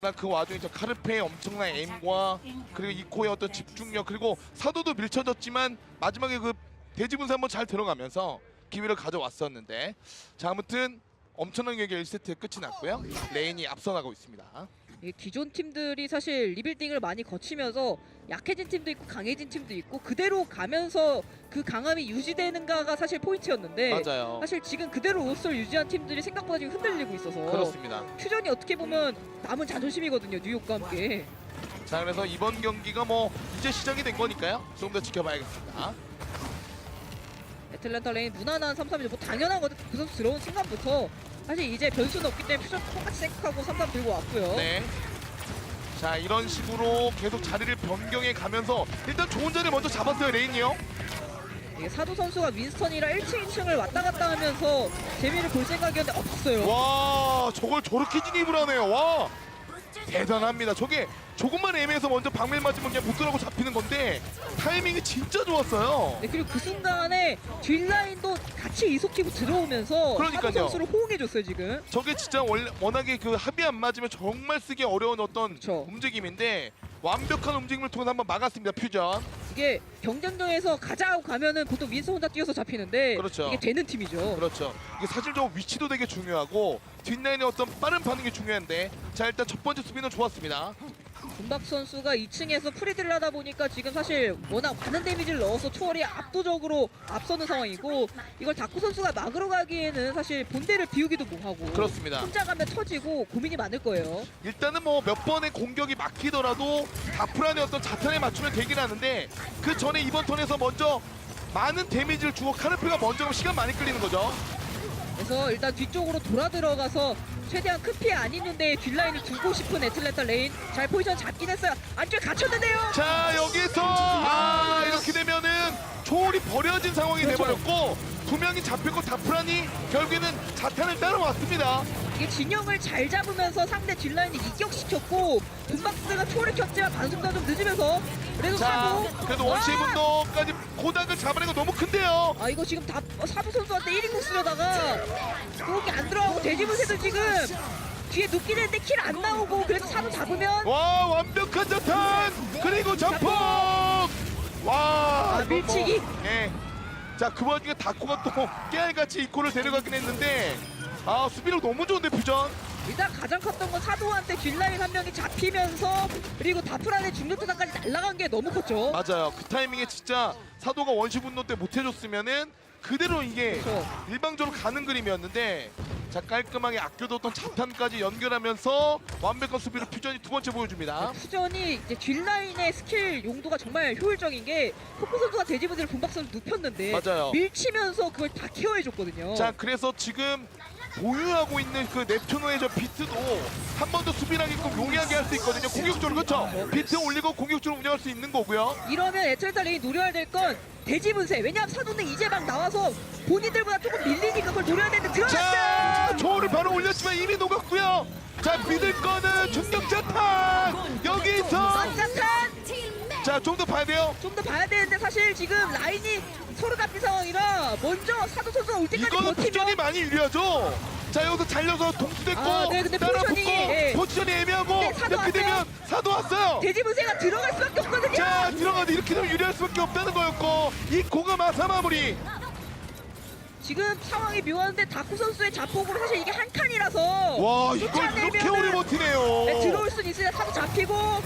나그 와중에 저 카르페의 엄청난 에임과 그리고 이코의 어떤 집중력 그리고 사도도 밀쳐졌지만 마지막에 그 대지분사 한번 잘 들어가면서 기회를 가져왔었는데. 자 아무튼 엄청난 경기가 1세트에 끝이 났고요. 레인이 앞서 나가고 있습니다. 이 기존 팀들이 사실 리빌딩을 많이 거치면서 약해진 팀도 있고 강해진 팀도 있고 그대로 가면서 그 강함이 유지되는가가 사실 포인트였는데 맞아요. 사실 지금 그대로 로스를 유지한 팀들이 생각보다 지금 흔들리고 있어서 그렇습니다. 퓨전이 어떻게 보면 남은 자존심이거든요 뉴욕과 함께. 자 그래서 이번 경기가 뭐 이제 시작이 된 거니까요. 조금 더 지켜봐야겠습니다. 애틀랜타 레인 무난한 3-3이죠 뭐 당연한 거죠 그 선수 들어온 순간부터 사실 이제 변수는 없기 때문에 퓨전 똑같이 생각하고 3-3 들고 왔고요. 네. 자 이런 식으로 계속 자리를 변경해 가면서 일단 좋은 자리 먼저 잡았어요 레인이요 이게 사도 선수가 윈스턴이랑 1층 2층을 왔다 갔다 하면서 재미를 볼 생각이었는데 없어요. 와 저걸 저렇게 진입을 하네요. 와 대단합니다 저게 조금만 애매해서 먼저 방밀 맞으면 그냥 못들어고 잡히는 건데 타이밍이 진짜 좋았어요 네, 그리고 그 순간에 뒷라인도 같이 이속키고 들어오면서 그러니까요. 선수를 호응해줬어요 지금 저게 진짜 원래 워낙에 그 합이 안 맞으면 정말 쓰기 어려운 어떤 그쵸. 움직임인데 완벽한 움직임을 통해서 한번 막았습니다 퓨전. 이게 경쟁전에서 가자고 가면은 보통 윈스 혼자 뛰어서 잡히는데 그렇죠. 이게 되는 팀이죠. 그렇죠. 이게 사실적으로 위치도 되게 중요하고 뒷라인의 어떤 빠른 반응이 중요한데 자 일단 첫 번째 수비는 좋았습니다 군박 선수가 2층에서 프리드를 하다 보니까 지금 사실 워낙 많은 데미지를 넣어서 초월이 압도적으로 앞서는 상황이고 이걸 다쿠 선수가 막으러 가기에는 사실 본대를 비우기도 뭐하고 그렇습니다 혼자 가면 터지고 고민이 많을 거예요 일단은 뭐 몇 번의 공격이 막히더라도 다프란의 어떤 자탄에 맞추면 되긴 하는데 그 전에 이번 턴에서 먼저 많은 데미지를 주고 카르페가 먼저 시간 많이 끌리는 거죠. 그래서 일단 뒤쪽으로 돌아 들어가서 최대한 큰 피해 안 입는데 뒷라인을 두고 싶은 애틀랜타 레인 잘 포지션 잡긴 했어요 안쪽에 갇혔는데요 자 여기서 아 이렇게 되면은 초월이 버려진 상황이 그렇죠. 돼버렸고 두 명이 잡혔고 다프란이 결국에는 자탄을 따라왔습니다. 이게 진영을 잘 잡으면서 상대 뒷라인을 이격시켰고 돈박스가 초월을 켰지만 반속도가 좀 늦으면서 그래도 자 사도 그래도 원시 와! 분도까지 고닥을 잡아낸 거 너무 큰데요. 아 이거 지금 다 어, 사부 선수한테 1인국 쓰려다가 돼지문새도 지금. 뒤에 눕긴 했는데 킬 안 나오고 그래서 사부 잡으면 와 완벽한 자탄! 그리고 점프 와 아, 뭐, 밀치기. 예. 자그 와중에 다코가 또 깨알같이 이코를 데려가긴 했는데 아 수비력 너무 좋은데 퓨전? 일단 가장 컸던 건 사도한테 뒷라인 한 명이 잡히면서 그리고 다프란의 중력투사까지 날아간 게 너무 컸죠. 맞아요. 그 타이밍에 진짜 사도가 원시 분노 때 못해줬으면은 그대로 이게 그렇죠. 일방적으로 가는 그림이었는데 자 깔끔하게 아껴뒀던 자탄까지 연결하면서 완벽한 수비로 퓨전이 두 번째 보여줍니다. 퓨전이 이제 뒷라인의 스킬 용도가 정말 효율적인 게 포크 선수가 돼지부대를 분박선을 눕혔는데 맞아요. 밀치면서 그걸 다 케어해줬거든요. 자 그래서 지금 보유하고 있는 그 넵투노의 저 비트도 한 번 더 수비하게끔 용이하게 할 수 있거든요. 공격적으로. 그렇죠? 비트 올리고 공격적으로 운영할 수 있는 거고요. 이러면 에트레타 레이 노려야 될 건 돼지분쇄 왜냐하면 사도는 이제 막 나와서 본인들보다 조금 밀리니까 그걸 노려야 되는데 자 들어갔어요. 초월을 바로 올렸지만 이미 녹았고요. 자 믿을 거는 중력자탄! 여기서! 쌍자탄! 자 좀 더 봐야 돼요. 좀 더 봐야 되는데 사실 지금 라인이 서로 잡힌 상황이라 먼저 사도 선수가 올 때까지 이거는 버티면 포지션이 많이 유리하죠. 자 여기서 잘려서 동수됐고 아, 네, 근데 따라 붙고 포지션이, 예. 포지션이 애매하고 네, 사도 이렇게 왔어요. 되면 사도 왔어요. 돼지 분쇄가 들어갈 수밖에 없거든요 자 들어가도 이렇게 되면 유리할 수밖에 없다는 거였고 이 고가 마사 마무리. 지금 상황이 묘한데 다쿠 선수의 자폭으로 사실 이게 한 칸이라서 와 이걸 이렇게 오래 버티네요. 네, 들어올 수는 있으나 사도 잡히고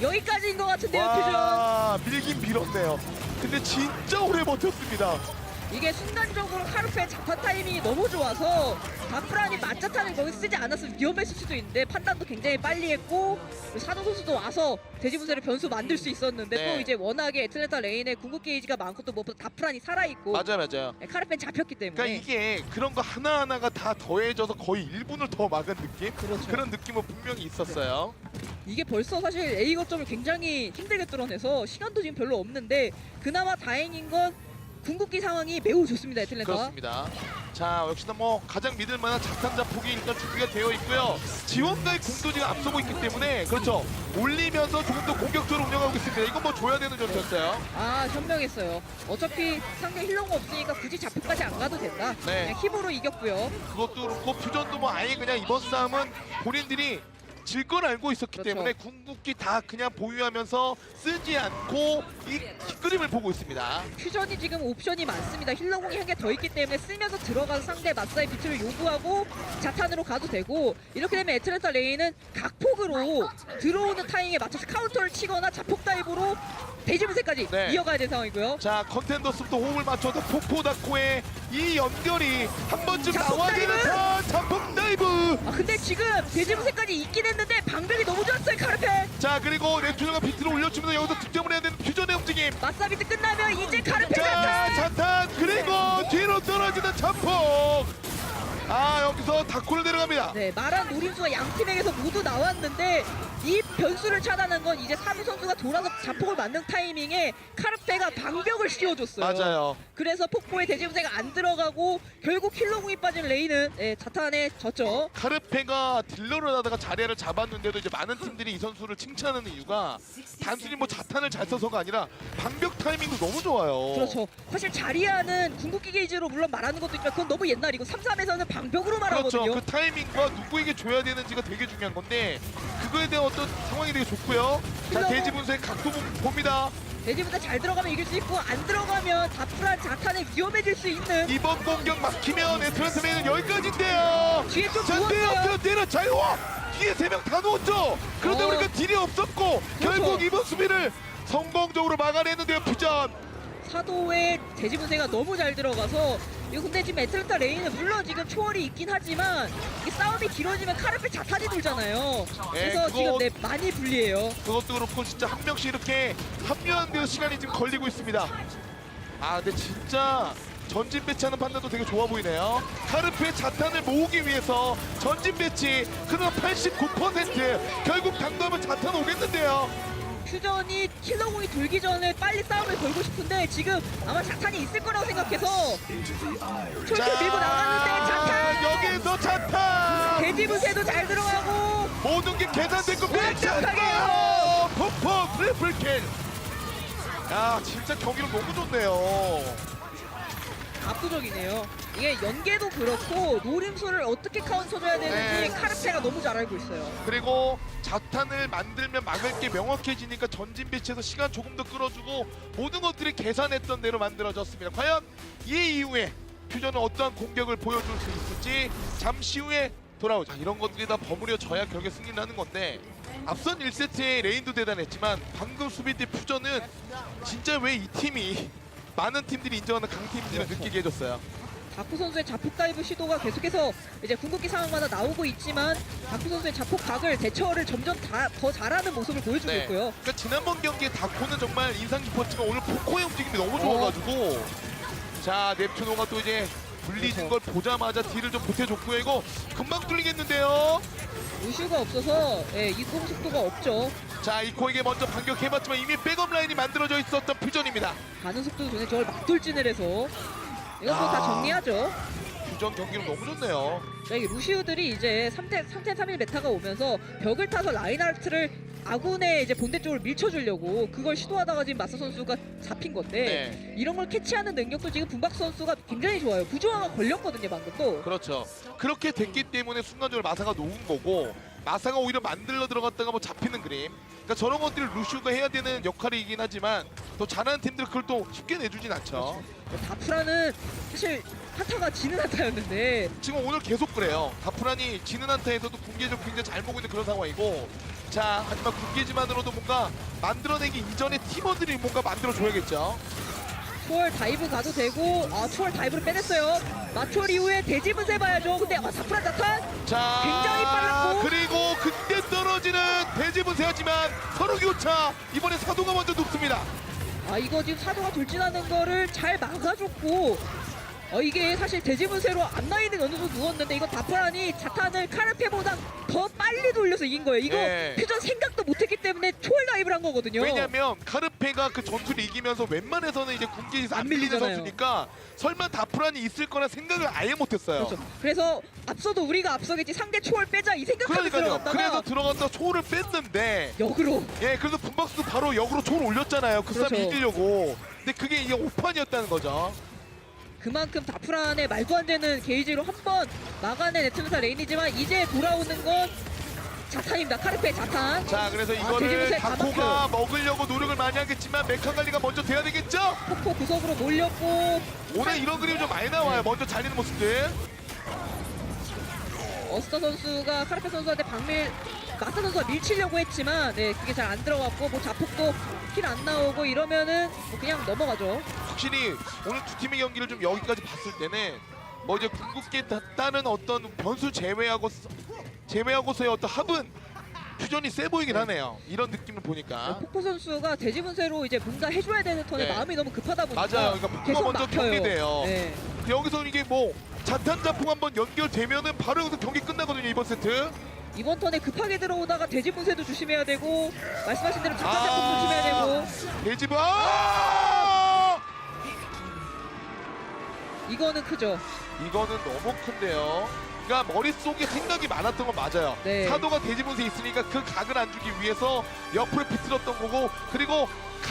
여기까지인 것 같은데요 퓨전. 와 밀긴 밀었네요. 근데 진짜 오래 버텼습니다 이게 순간적으로 카르페의 자타 타이밍이 너무 좋아서 다프란이 맞자타는 거기 쓰지 않았으면 위험했을 수도 있는데 판단도 굉장히 빨리 했고 사도 선수도 와서 돼지분쇄를 변수 만들 수 있었는데 네. 또 이제 워낙에 애틀랜타 레인에 궁극 게이지가 많고 또 무엇보다 다프란이 살아있고 맞아요 맞아요 네, 카르페는 잡혔기 때문에 그러니까 이게 그런 거 하나하나가 다 더해져서 거의 1분을 더 막은 느낌? 그렇죠. 그런 느낌은 분명히 있었어요. 이게 벌써 사실 A 거점을 굉장히 힘들게 뚫어내서 시간도 지금 별로 없는데 그나마 다행인 건 궁극기 상황이 매우 좋습니다 애틀랜타 그렇습니다. 자, 역시나 뭐 가장 믿을 만한 자탄자 폭이 일단 준비가 되어 있고요. 지원가의 궁도지가 앞서고 있기 때문에 그렇죠. 올리면서 조금 더 공격적으로 운영하고 있습니다. 이건 뭐 줘야 되는 전투였어요. 아 현명했어요 어차피 상대 힐러가 없으니까 굳이 잡혀까지 안 가도 된다 네. 그냥 힘으로 이겼고요 그것도 그렇고 퓨전도 뭐 아예 그냥 이번 싸움은 본인들이 질 건 알고 있었기 그렇죠. 때문에 궁극기 다 그냥 보유하면서 쓰지 않고 이 뒷그림을 보고 있습니다. 퓨전이 지금 옵션이 많습니다. 힐러공이 한 개 더 있기 때문에 쓰면서 들어가서 상대 마사의 비트를 요구하고 자탄으로 가도 되고 이렇게 되면 에트레타 레이는 각폭으로 들어오는 타이밍에 맞춰서 카운터를 치거나 자폭 다이브로 대지분세까지 네. 이어가야 되는 상황이고요. 자 컨텐더스부터 호흡을 맞춰서 폭포다코의 이 연결이 한 번쯤 자폭 나와야 다이브! 되는 턴 자폭 다이브! 아 근데 지금 대지분세까지 있긴 했는데 방벽이 너무 좋았어요 카르페. 자 그리고 nep튠가 비트를 올려주면서 여기서 득점을 해야 되는 퓨전의 움직임. 마사 비트 끝나면 이제 카르페 자. 자탄! 그리고 뒤로 떨어지는 자폭! 아 여기서 다코를 내려갑니다. 네, 말한 노림수가 양 팀에게서 모두 나왔는데 이 변수를 차단한 건 이제 사무 선수가 돌아서 자폭을 맞는 타이밍에 카르페가 방벽을 씌워줬어요. 맞아요 그래서 폭포에 대지분세가 안 들어가고 결국 킬러공이 빠진 레이는 예, 자탄에 졌죠. 카르페가 딜러를 하다가 자리를 잡았는데도 이제 많은 팀들이 이 선수를 칭찬하는 이유가 단순히 뭐 자탄을 잘 써서가 아니라 방벽 타이밍도 너무 좋아요. 그렇죠. 사실 자리아는 궁극기 게이지로 물론 말하는 것도 있지만 그건 너무 옛날이고 3, 3에서는 방벽으로 말하거든요. 그렇죠. 그 타이밍과 누구에게 줘야 되는지가 되게 중요한 건데 그거에 대한 어떤 상황이 되게 좋고요. 자 대지 분쇄 각도 보- 봅니다. 대지분세 잘 들어가면 이길 수 있고 안 들어가면 다풀한 자탄에 위험해질 수 있는 이번 공격 막히면 에트란트메이는 여기까지인데요. 뒤에 좀 자 누웠어요. 내려 내려 자유. 뒤에 세 명 다 누웠죠. 그런데 어. 우리가 딜이 없었고 결국 그렇죠. 이번 수비를 성공적으로 막아냈는데요. 퓨전. 사도의 대지분세가 너무 잘 들어가서 이거 근데 지금 애틀란타 레이는 물론 지금 초월이 있긴 하지만 이 싸움이 길어지면 카르페 자탄이 돌잖아요. 그래서 그거- 지금 네, 많이 불리해요. 그것도 그렇고 진짜 한 명씩 이렇게 합류하는 데서 시간이 지금 걸리고 있습니다. 아 근데 진짜 전진 배치하는 판단도 되게 좋아 보이네요. 카르페 자탄을 모으기 위해서 전진 배치 그러나 89% 결국 당도하면 자탄 오겠는데요. 퓨전이 킬러공이 돌기 전에 빨리 싸움을 걸고 싶은데 지금 아마 자탄이 있을 거라고 생각해서 초이스 밀고 나갔는데 자탄! 여기에서 자탄 대지분세도 잘 들어가고 모든 게 계산됐고 완벽하게요. 폭포 트리플 킬. 야 진짜 경기력 너무 좋네요. 압도적이네요. 이게 연계도 그렇고 노림수를 어떻게 카운터줘야 되는지 네. 카르페가 너무 잘 알고 있어요. 그리고 자탄을 만들면 막을 게 명확해지니까 전진 배치해서 시간 조금 더 끌어주고 모든 것들이 계산했던 대로 만들어졌습니다. 과연 이 이후에 퓨전은 어떠한 공격을 보여줄 수 있을지 잠시 후에 돌아오자. 이런 것들이 다 버무려져야 결국에 승리를 하는 건데 앞선 1세트의 레인도 대단했지만 방금 수비 때 퓨전은 진짜 왜 이 팀이 많은 팀들이 인정하는 강팀인지를 그렇죠. 느끼게 해줬어요. 다쿠 선수의 자폭 다이브 시도가 계속해서 이제 궁극기 상황마다 나오고 있지만 다쿠 선수의 자폭 각을 대처를 점점 다, 더 잘하는 모습을 보여주고 네. 있고요. 그러니까 지난번 경기에 다코는 정말 인상 깊었지만 오늘 포코의 움직임이 너무 좋아가지고 자 넵투노가 또 이제 불리는 걸 그렇죠. 보자마자 딜을 좀 보태줬고요 이거 금방 뚫리겠는데요 루슈가 없어서 예, 이동 속도가 없죠. 자 이코에게 먼저 반격해봤지만 이미 백업 라인이 만들어져 있었던 퓨전입니다 가는 속도 전에 저걸 막 돌진을 해서 이건 뭐 아. 다 정리하죠. 퓨전 경기는 너무 좋네요 자, 이 루시우들이 이제 3태, 3태 3일 메타가 오면서 벽을 타서 라인하르트를 아군의 이제 본대 쪽으로 밀쳐주려고 그걸 시도하다가 지금 마스 선수가 잡힌 건데 네 이런 걸 캐치하는 능력도 지금 분박 선수가 굉장히 좋아요. 부조화가 걸렸거든요, 방금 또. 그렇죠 그렇게 됐기 때문에 순간적으로 마사가 놓은 거고 마사가 오히려 만들러 들어갔다가 뭐 잡히는 그림 그러니까 저런 것들을 루시우가 해야 되는 역할이긴 하지만 또 잘하는 팀들 그걸 또 쉽게 내주진 않죠 다프라는 사실 한타가 지는 한타였는데 지금 오늘 계속 그래요. 다프란이 지는 한타에서도 군계적 굉장히 잘 보고 있는 그런 상황이고 자 하지만 군계지만으로도 뭔가 만들어내기 이전에 팀원들이 뭔가 만들어줘야겠죠. 초월 다이브 가도 되고 아 초월 다이브를 빼냈어요. 마초월 이후에 대지분세 봐야죠. 근데 아 다프라 자탄 자 굉장히 빨랐고. 그리고 그때 떨어지는 대지분세하지만 서로 교차 이번에 사도가 먼저 눕습니다. 아 이거 지금 사도가 돌진하는 거를 잘 막아줬고 어 이게 사실 대지분세로 앞라인은 어느 정도 누웠는데 이거 다프란이 자탄을 카르페보다 더 빨리 돌려서 이긴 거예요. 이거 네. 퓨전 생각도 못했기 때문에 초월 다이브를 한 거거든요. 왜냐면 카르페가 그 전투를 이기면서 웬만해서는 이제 군계에서 안 안 밀리는 밀리잖아요. 선수니까 설마 다프란이 있을 거나 생각을 아예 못했어요. 그렇죠. 그래서 앞서도 우리가 앞서겠지 상대 초월 빼자 이 생각하고 그러니까요. 들어갔다가 그래서 들어갔다 초를 뺐는데 역으로 예, 그래서 분박스도 바로 역으로 초를 올렸잖아요. 그 싸움 그렇죠. 이기려고. 근데 그게 이게 오판이었다는 거죠. 그만큼 다프란의 말도 안 되는 게이지로 한 번 막아낸 애틀타 레인이지만 이제 돌아오는 건 자탄입니다. 카르페 자탄. 자 그래서 이거를 아, 다코가 먹으려고 노력을 많이 하겠지만 메카 관리가 먼저 돼야 되겠죠? 폭포 구석으로 몰렸고 오늘 이런 그림이 좀 많이 나와요. 먼저 잘리는 모습들. 어스터 선수가 카르페 선수한테 박밀 마타 선수가 밀치려고 했지만 네 그게 잘 안 들어갔고 뭐 자폭도 킬 안 나오고 이러면은 뭐 그냥 넘어가죠. 확실히 오늘 두 팀의 경기를 좀 여기까지 봤을 때는 뭐 이제 궁극기 따는 어떤 변수 제외하고 제외하고서의 어떤 합은 퓨전이 세 보이긴 하네요. 이런 느낌을 보니까. 폭포 선수가 돼지분쇄로 이제 뭔가 해줘야 되는 턴에 네. 마음이 너무 급하다 보니까 맞아요. 그러니까 폭포가 계속 먼저 막혀요. 격리돼요. 네. 여기서 이게 뭐 자탄 자풍 한번 연결되면은 바로 여기서 경기 끝나거든요 이번 세트. 이번 턴에 급하게 들어오다가 돼지분쇄도 조심해야 되고 말씀하신 대로 자탄 아. 자폭 조심해야 되고 돼지부 아! 이거는 크죠. 이거는 너무 큰데요. 그러니까 머릿속에 생각이 많았던 건 맞아요. 네. 사도가 돼지분쇄 있으니까 그 각을 안 주기 위해서 옆으로 비틀었던 거고 그리고